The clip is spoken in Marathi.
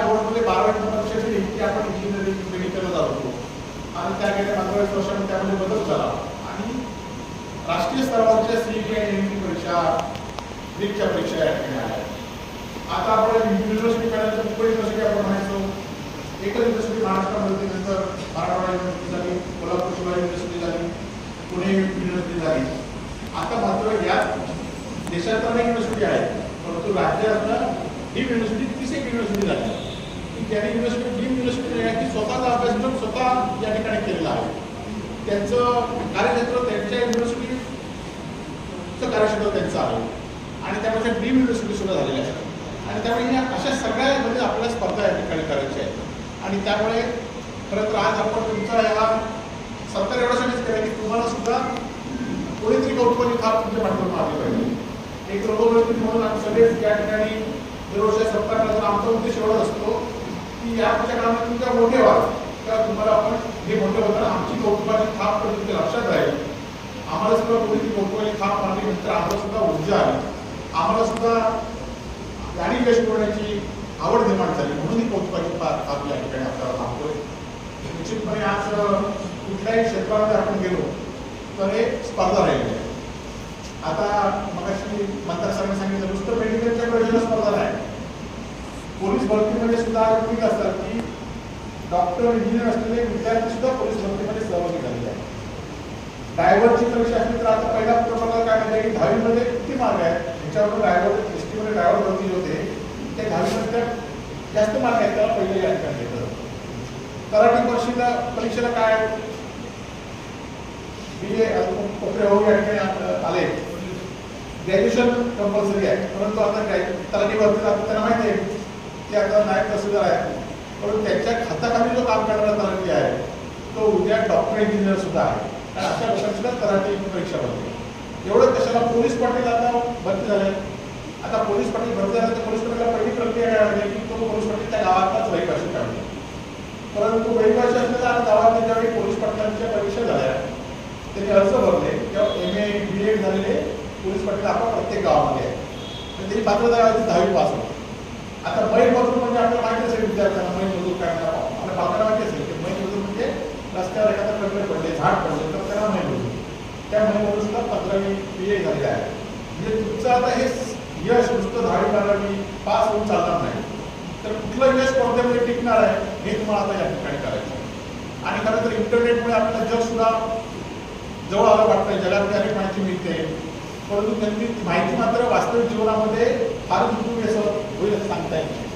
वर्षामध्ये बारावी परीक्षा दिली की आपण इंजिनिअरिंग मेडिकलला जातो. आणि त्या गेल्या पंधरा वीस वर्षामध्ये त्यामध्ये बदल झाला. आणि राष्ट्रीय स्तरावरच्या सीईटी आणि एनटी परीक्षा नीटच्या परीक्षा या ठिकाणी आल्या. आता आपण युनिव्हर्सिटी पहिल्यांदा मुंबई युनिव्हर्सिटी आपण म्हणायचो. एकच युनिव्हर्सिटी महाराष्ट्रामध्ये नंतर मराठवाडा युनिव्हर्सिटी झाली कोल्हापूर शिवाय युनिव्हर्सिटी झाली पुणे युनिव्हर्सिटी झाली. आता मात्र या देशात अनेक युनिव्हर्सिटी आहेत परंतु राज्यात डीम युनिव्हर्सिटी तीस एक युनिव्हर्सिटी झाली की त्याने युनिव्हर्सिटी डीम युनिव्हर्सिटी आहे की स्वतःचा अभ्यासक्रम स्वतः या ठिकाणी केलेला आहे. त्यांचं कार्यक्षेत्र त्यांच्या युनिव्हर्सिटीचं कार्यक्षेत्र त्यांचं आहे. आणि त्यापेक्षा डीम युनिव्हर्सिटी सुद्धा झालेल्या आहेत. आणि त्यामुळे या अशा सगळ्यामध्ये आपल्याला स्पर्धा या ठिकाणी करायची आहे. आणि त्यामुळे खरं तर आज आपण तुमचा ह्या सरकार एवढ्यासाठीच केलं की तुम्हाला सुद्धा कोणीतरी कौतुकाची थाप तुमच्या पाठवून मारली पाहिजे. एक रोगोपती म्हणून आम्ही सगळेच या ठिकाणी दरवर्षी सरकारला आमचा उद्देश एवढा असतो की याच्या काळामध्ये तुमच्या मोठे व्हा. तर तुम्हाला आपण हे मोठे होताना आमची कौटुंबाची थाप पण तुमच्या लक्षात राहील. आम्हाला सुद्धा कोणीतरी कौटुंबाची थाप मारली नंतर आम्हाला सुद्धा ऊर्जा आली. आम्हाला सुद्धा गाणी यश करण्याची आवड निर्माण झाली. म्हणून ही कौतुकाची थाप थाप या ठिकाणी आपल्याला थांबतोय निश्चितपणे आज कुठल्याही क्षेत्रामध्ये आपण गेलो तर एक स्पर्धा राहिली. आहे आता मग मतदार सरांनी सांगितलं नुसतं मेडिकलच्या प्रयोजन स्पर्धा नाही पोलीस भरतीमध्ये सुद्धा आरोपिक असतात की डॉक्टर इंजिनियर असलेले विद्यार्थी सुद्धा पोलीस भरतीमध्ये सहभागी झालेले आहेत. ड्रायव्हरची परीक्षा असली तर आता पहिला प्रमाणात काय म्हणजे की दहावीमध्ये किती मार्ग आहेत? त्याच्यावर ड्रायव्हर एस टीमध्ये ड्रायव्हर भरती होते. त्या दहावीमध्ये जास्त मार्क आहेत त्याला पहिले या ठिकाणी घेतलं. जातं. परीक्षेला परीक्षेला काय बी ए कोपरे हो या ठिकाणी आले. ग्रॅज्युएशन कंपल्सरी आहे. परंतु आता ग्रॅज्यु तलाठी भरती आपण त्यांना माहिती आहे. की आता नायब तहसीलदार आहे पण त्यांच्या खाताखाली जो काम करणारा तलाठी आहे तो उद्या डॉक्टर इंजिनियर सुद्धा आहे. अशा लोकांची तलाठी परीक्षा भरते एवढं कशाला पोलीस पाटील आता भरती झाले? आता पोलीस पाटील भरती झाले तर पोलीस पाटीलला पहिली प्रक्रिया काय म्हणजे की तो पोलीस पाटील त्या गावातलाच रहिवासी काढतो परंतु रहिवाशी असलेल्या गावातल्या ज्यावेळी पोलीस पाटलांच्या परीक्षा झाल्या त्यांनी अर्ज भरले किंवा एम ए बी एड झालेले पोलीस पाटील आपण प्रत्येक गावामध्ये आहे त्यांनी पात्रता दहावी पास होते. आता बैल मजूर म्हणजे आपल्याला माहिती असेल विद्यार्थ्यांना झाड पडलं तर त्याला मै मजूर त्या मै सुद्धा पंधरावी पी ए झाले आहे. म्हणजे तुमचं आता हे यश नुसतं दहावी बारावी पास होऊन चालणार नाही. तर कुठलं यश स्पर्धेमध्ये टिकणार आहे हे तुम्हाला आता या ठिकाणी करायचं आहे. आणि खरं तर इंटरनेटमुळे आपल्याला जग सुद्धा जवळ आलं वाटतंय जगामध्ये अनेक माहिती मिळते. परंतु त्यांनी माहिती मात्र वास्तविक जीवनामध्ये फार उपयोगी असं